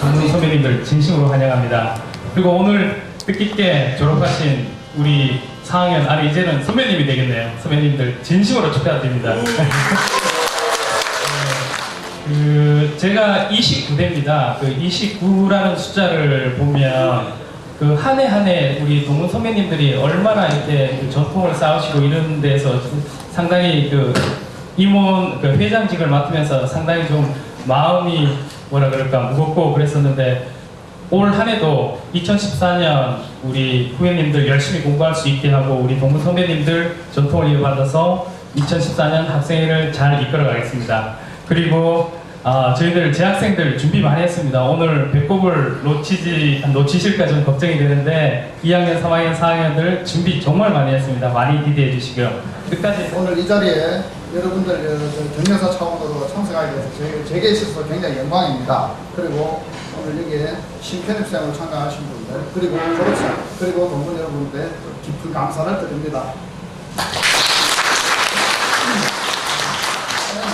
동문 선배님들 진심으로 환영합니다. 그리고 오늘 뜻깊게 졸업하신 우리 4학년, 아니 이제는 선배님이 되겠네요. 선배님들 진심으로 축하드립니다. 그 제가 29대입니다. 그 29라는 숫자를 보면 그 한 해 한 해 우리 동문 선배님들이 얼마나 이렇게 그 전통을 쌓으시고 이런 데서 상당히 그 임원 그 회장직을 맡으면서 상당히 좀 마음이 뭐라 그럴까 무겁고 그랬었는데 올 한 해도 2014년 우리 후배님들 열심히 공부할 수 있게 하고 우리 동문 선배님들 전통을 이어받아서 2014년 학생회를 잘 이끌어 가겠습니다. 그리고 아, 저희들 재학생들 준비 많이 했습니다. 오늘 배꼽을 놓치지 놓치실까 좀 걱정이 되는데 2학년, 3학년, 4학년들 준비 정말 많이 했습니다. 많이 기대해 주시고요. 끝까지 오늘 이 자리에 여러분들 경영사 차원으로 참석하게 돼서 제, 제게 있어서 굉장히 영광입니다. 그리고 오늘 여기에 신편입생으로 참가하신 분들 그리고 졸업생 그리고 동문 여러분들 깊은 감사를 드립니다.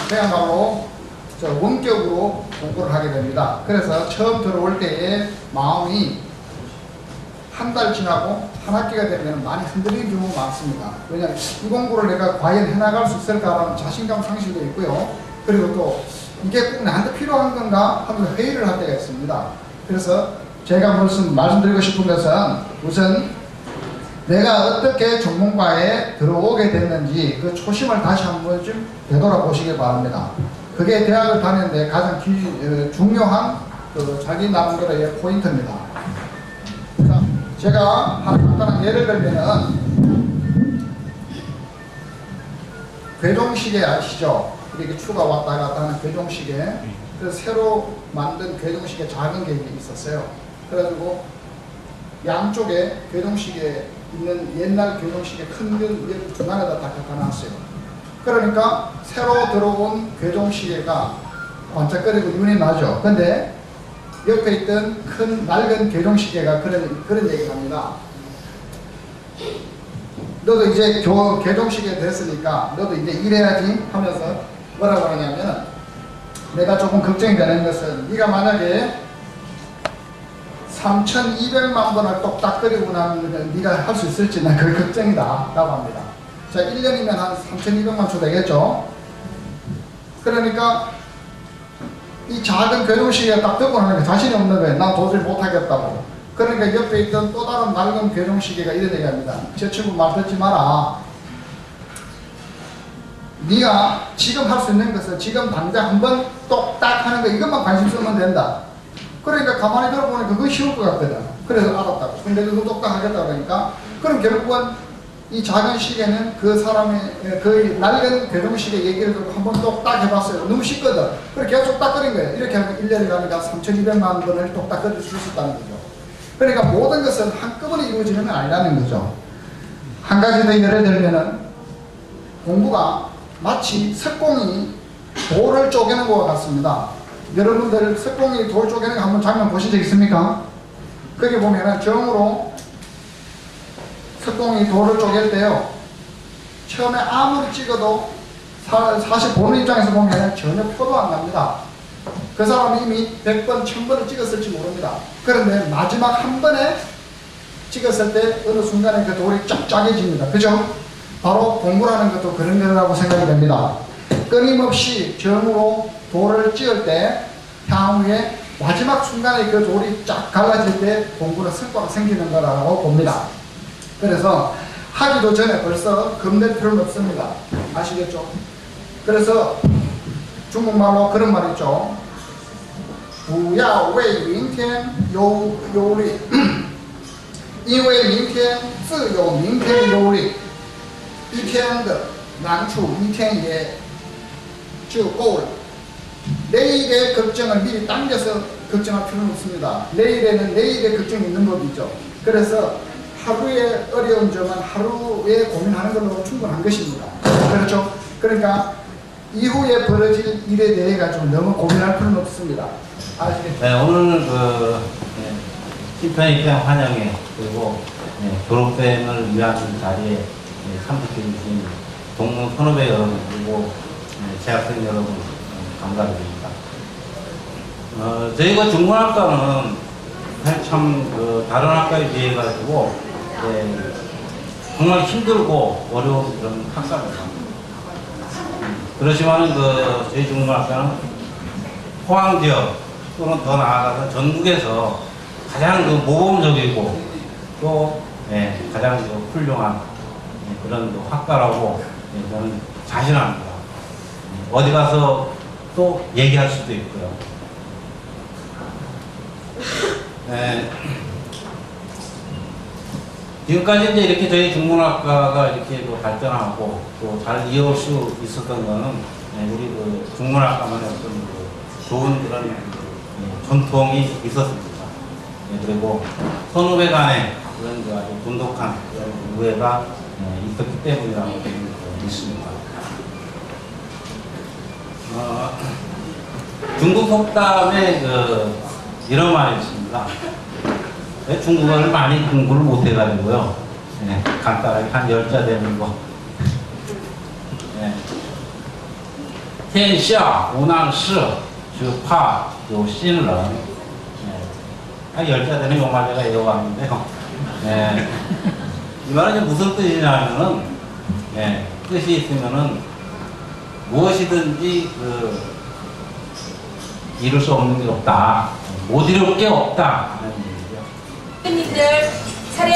그야말로 저 원격으로 공부를 하게 됩니다. 그래서 처음 들어올 때의 마음이 한 달 지나고 한 학기가 되면 많이 흔들리는 경우가 많습니다. 왜냐하면 이 공부를 내가 과연 해나갈 수 있을까라는 자신감 상실도 있고요. 그리고 또 이게 꼭 나한테 필요한 건가 하면서 회의를 할 때가 있습니다. 그래서 제가 말씀, 말씀드리고 싶은 것은 우선 내가 어떻게 전문가에 들어오게 됐는지 그 초심을 다시 한 번쯤 되돌아보시길 바랍니다. 그게 대학을 다니는데 가장 기, 어, 중요한 그 자기 나름대로의 포인트입니다. 자, 제가 한 간단한 예를 들면은 괴종시계 아시죠? 이렇게 추가 왔다 갔다 하는 괴종시계. 그래서 새로 만든 괴종시계 작은 게 있었어요. 그래가지고 양쪽에 괴종시계 있는 옛날 괴종시계 큰걸 중간에다 딱 갖다 놨어요. 그러니까 새로 들어온 괴종시계가 반짝거리고 눈이 나죠. 근데 옆에 있던 큰 낡은 개종시계가 그런 그런 얘기를 합니다. 너도 이제 교, 개종시계 됐으니까 너도 이제 일해야지 하면서 뭐라고 하냐면 내가 조금 걱정이 되는 것은 네가 만약에 3,200만 번을 똑딱거리고 나면 네가 할 수 있을지 난그 걱정이다 라고 합니다. 자 1년이면 한 3,200만 초 되겠죠. 그러니까 이 작은 괴종시계가 딱 듣고 나니까 자신이 없는 거예요. 난 도저히 못하겠다고. 그러니까 옆에 있던 또 다른 낡은 괴종시계가 이런 얘기합니다. 저 친구 말 듣지 마라. 네가 지금 할 수 있는 것은 지금 당장 한번 똑딱 하는 거 이것만 관심 쓰면 된다. 그러니까 가만히 들어보니 그거 쉬울 것 같거든. 그래서 알았다고. 근데 그거 똑딱 하겠다 그러니까 그럼 결국은 이 작은 시계는 그 사람의 그 낡은 괴종시계 얘기를 듣고 한번 똑딱 해봤어요. 너무 쉽거든. 그래서 계속 똑딱거린 거예요. 이렇게 하면 1년이 가니까 3,200만 번을 똑딱거릴 수 있었다는 거죠. 그러니까 모든 것은 한꺼번에 이루어지는 건 아니라는 거죠. 한 가지 더 예를 들면은 공부가 마치 석공이 돌을 쪼개는 것과 같습니다. 여러분들 석공이 돌 쪼개는 거 한번 장면 보신 적 있습니까? 거기 보면은 정으로 석공이 돌을 쪼갤 때요. 처음에 아무리 찍어도 사, 사실 보는 입장에서 보면 전혀 표도 안 납니다. 그 사람이 이미 100번, 1000번을 찍었을지 모릅니다. 그런데 마지막 한 번에 찍었을 때 어느 순간에 그 돌이 쫙 짜게집니다. 그죠? 바로 공부라는 것도 그런 거라고 생각이 됩니다. 끊임없이 정으로 돌을 찍을 때 향후에 마지막 순간에 그 돌이 쫙 갈라질 때 공부는 성과가 생기는 거라고 봅니다. 그래서 하기도 전에 벌써 겁낼 필요는 없습니다. 아시겠죠? 그래서 중국말로 그런 말 있죠. 不要为明天忧忧虑，因为明天自有明天的忧虑。一天的难处一天也就够了。 내일의 걱정을 미리 당겨서 걱정할 필요는 없습니다. 내일에는 내일의 걱정이 있는 법이죠. 그래서 하루의 어려운 점은 하루에 고민하는 걸로 충분한 것입니다. 그렇죠? 그러니까 이후에 벌어질 일에 대해 가지고 너무 고민할 필요는 없습니다. 아시겠죠? 네, 오늘 그 네, 심편 입장 환영회 그리고 네, 졸업생을 위한 자리에 네, 참석해 주신 동문 선후배 여러분 그리고 네, 재학생 여러분 네, 감사드립니다. 어, 저희가 중문학과는 참그 다른 학과에 비해 가지고 예, 정말 힘들고 어려운 그런 학과입니다. 그렇지만 그 저희 중문학과는 포항 지역 또는 더 나아가서 전국에서 가장 그 모범적이고 또 예, 가장 그 훌륭한 예, 그런 그 학과라고 예, 저는 자신합니다. 예, 어디 가서 또 얘기할 수도 있고요. 예, 지금까지 이제 이렇게 저희 중문학과가 이렇게 또 발전하고 또 잘 이어올 수 있었던 거는 예, 우리 그 중문학과만의 어떤 그 좋은 그런 예, 전통이 있었습니다. 예, 그리고 선후배 간의 그런 그 아주 돈독한 그런 우애가 예, 있었기 때문이라고 저는 믿습니다. 어, 중국 속담에 그 이런 말이 있습니다. 네, 중국어를 많이 공부를 못 해가지고요. 네, 간단하게 한 열자 되는 거. 네. 天下无难事,只怕有心人. 네. 한 열자 되는 요 말 제가 외워왔는데요. 네. 이 말은 이제 무슨 뜻이냐면은, 네, 뜻이 있으면은 무엇이든지 그 이룰 수 없는 게 없다. 못 이룰 게 없다. 선생님들 차렷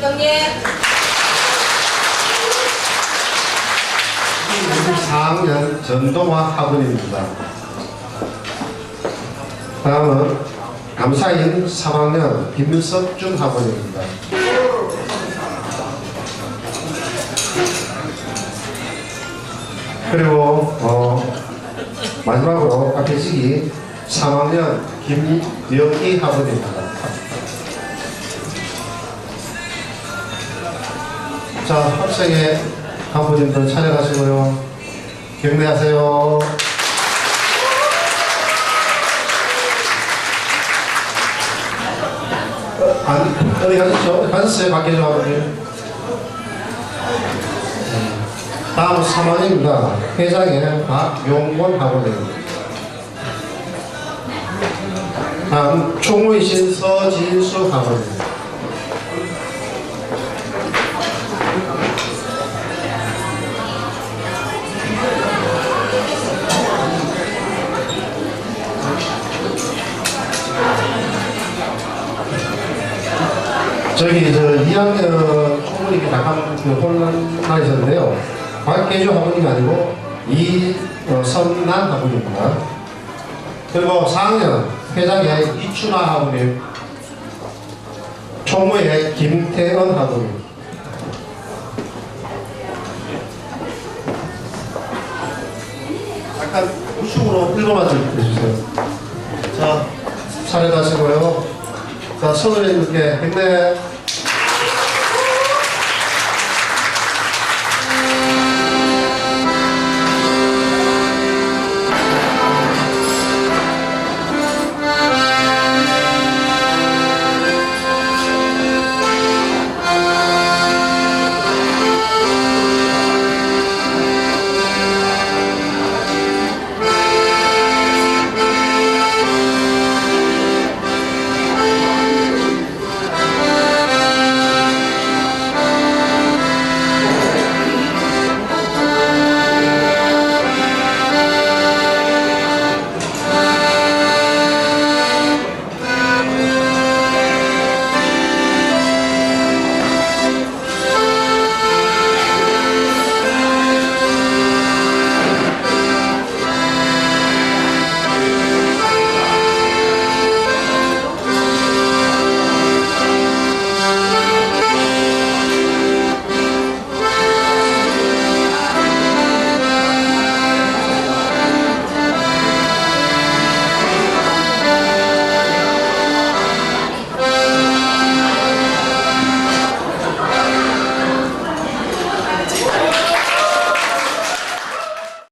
경례 4학년 전동화 학원입니다. 다음은 감사인 3학년 김석준 학원입니다. 그리고 어, 마지막으로 박혜식이 3학년 김영희 학원입니다. 자, 학생의 간부님들 차례하시고요. 경례하세요. 어, 안, 어디 가셨죠? 가셨어요? 밖에 좀 아버님. 다음 3학년입니다. 회장의 박용권 학원입니다. 다음 총무이신 서진수 학원입니다. 저기 저 2학년 총무님이 잠깐 그 혼란가 있었는데요. 박계주 학부님이 아니고 이선난 학부입니다. 그리고 4학년 회장의 이춘하 학부님, 총무의 김태은 학부님. 약간 우측으로 1번만 좀 해주세요. 자, 차례 다시고요. 자, 손을 이렇게 백내